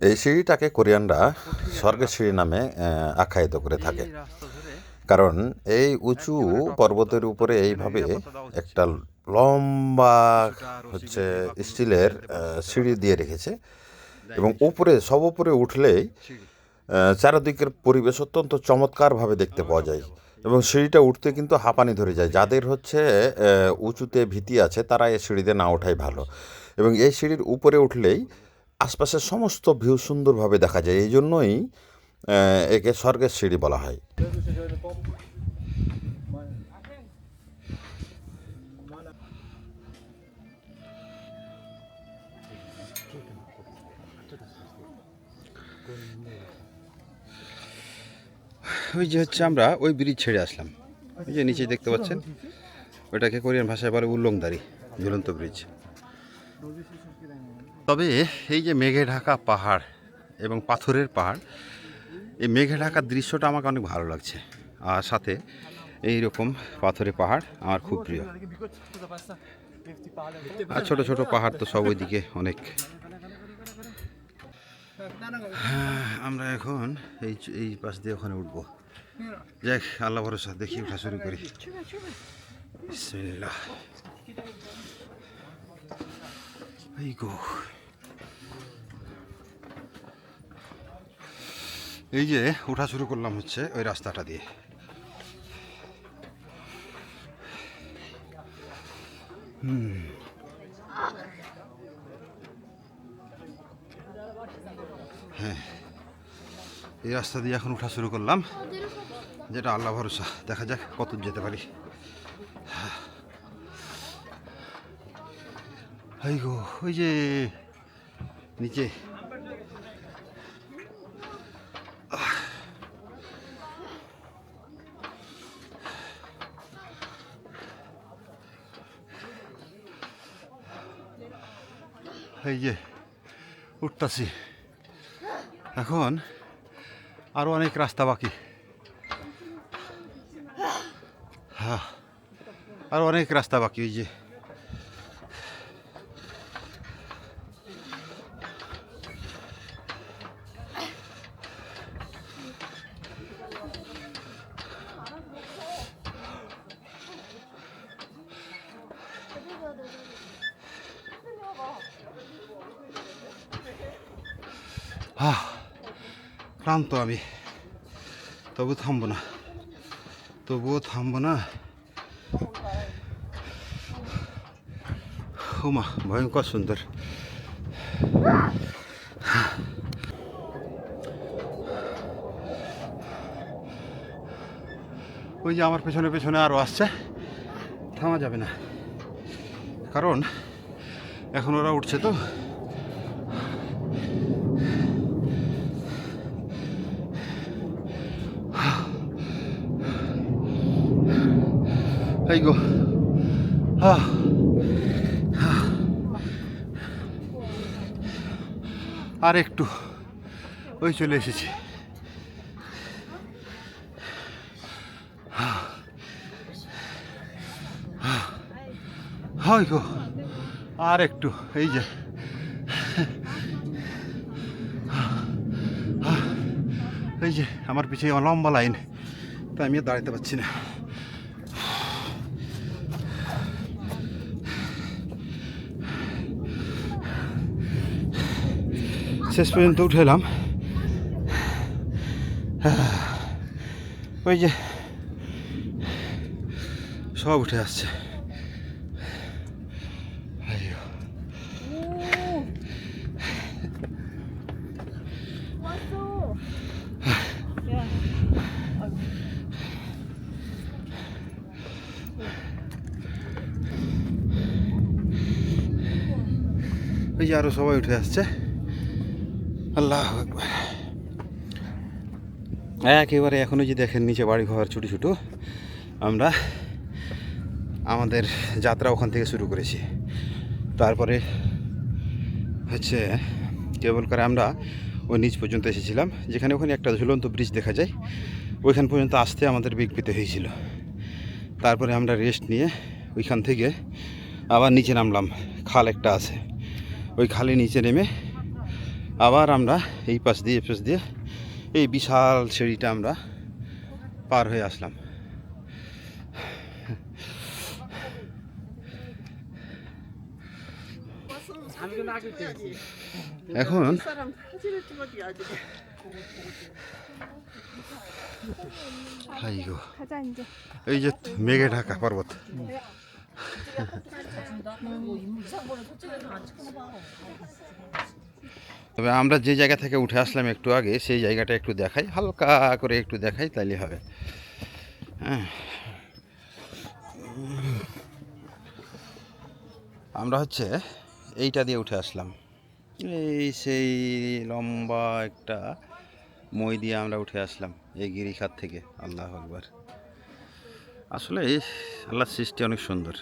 এই সিঁড়িটাকে কোরিয়ানরা স্বর্গের সিঁড়ি নামে আখ্যায়িত করে থাকে। কারণ এই উঁচু পর্বতের উপরে এইভাবে একটা লম্বা হচ্ছে স্টিলের সিঁড়ি দিয়ে রেখেছে। এবং উপরে সব উপরে উঠলেই চারিদিকের পরিবেশ অত্যন্ত চমৎকারভাবে দেখতে পাওয়া যায়। এবং সিঁড়িটা উঠতে কিন্তু হাঁপানি ধরে যায়। যাদের হচ্ছে উঁচুতে ভীতি আছে তারা এই সিঁড়িতে না ওঠাই ভালো। এবং এই সিঁড়ির উপরে উঠলেই আশপাশের সমস্ত ভিউ সুন্দরভাবে দেখা যায়, এই জন্যই একে স্বর্গের সিঁড়ি বলা হয়। ওই যে হচ্ছে আমরা ওই ব্রিজ ছেড়ে আসলাম। ওই যে নিচে দেখতে পাচ্ছেন? ওটাকে কোরিয়ান ভাষায় বলে উল্লংদারি ঝুলন্ত ব্রিজ তবে এই যে মেঘে ঢাকা পাহাড় এবং পাথরের পাহাড়, এই মেঘে ঢাকার দৃশ্যটা আমাকে অনেক ভালো লাগছে। আর সাথে এই রকম পাথরের পাহাড় আমার খুব প্রিয়। আর ছোট ছোট পাহাড় তো সব ওইদিকে অনেক। আমরা এখন এই এই পাশ দিয়ে ওখানে উঠবো। যাক, আল্লাহ ভরসা, দেখি উঠা শুরু করি। বিসমিল্লাহ। এই গো এই যে, উঠা শুরু করলাম হচ্ছে ওই রাস্তাটা দিয়ে। এই রাস্তা দিয়ে এখন উঠা শুরু করলাম। যেটা আল্লাহ ভরসা। দেখা যাক কত যেতে পারি। এই গো ওই যে নিচে। এই যে, উঠতাছি। এখন আরও অনেক রাস্তা বাকি। হ্যাঁ আরও অনেক রাস্তা বাকি, ওই যে। আহ, ক্লান্ত আমি। তবু থামবো না। তবুও থামবো না। ওমা ভয়ঙ্কর সুন্দর। ওই যে আমার পেছনে পেছনে আরও আসছে। থামা যাবে না। কারণ এখন ওরা উঠছে তো। এই গো আহ, আহ। আর একটু ওই চলে এসেছি। হয় গো। আর একটু এই যে। এই যে আমার পিছিয়ে লম্বা লাইন তাই আমি দাঁড়াতে পারছি না। শেষ পর্যন্ত উঠে এলাম ওই যে সব উঠে আসছে। ওই যে আরও সবাই উঠে আসছে। আল্লাহ একেবারে এখনও যে দেখেন নিচে বাড়ি ঘর ছোটো ছোটো, আমরা আমাদের যাত্রা ওখান থেকে শুরু করেছি। তারপরে হচ্ছে কেবল করে আমরা ওই নিচ পর্যন্ত এসেছিলাম, যেখানে ওখানে একটা ঝুলন্ত ব্রিজ দেখা যায়, ওইখান পর্যন্ত আসতে আমাদের বেগ পেতে হয়েছিল। তারপরে আমরা রেস্ট নিয়ে ওইখান থেকে আবার নিচে নামলাম, খাল একটা আছে। ওই খালে নিচে নেমে আবার আমরা এই পাশ দিয়ে পাশ দিয়ে এই বিশাল সিঁড়িটা আমরা পার হয়ে আসলাম। এখন এই যে মেঘে ঢাকা পর্বত। তবে আমরা যে জায়গা থেকে উঠে আসলাম একটু আগে, সেই জায়গাটা একটু দেখাই, হালকা করে একটু দেখাই, তাইলে হবে। হ্যাঁ। আমরা হচ্ছে এইটা দিয়ে উঠে আসলাম। এই সেই লম্বা একটা মই দিয়ে আমরা উঠে আসলাম, এই গিরিখাত থেকে, আল্লাহ আকবার। আসলে এই আল্লাহর সৃষ্টি অনেক সুন্দর।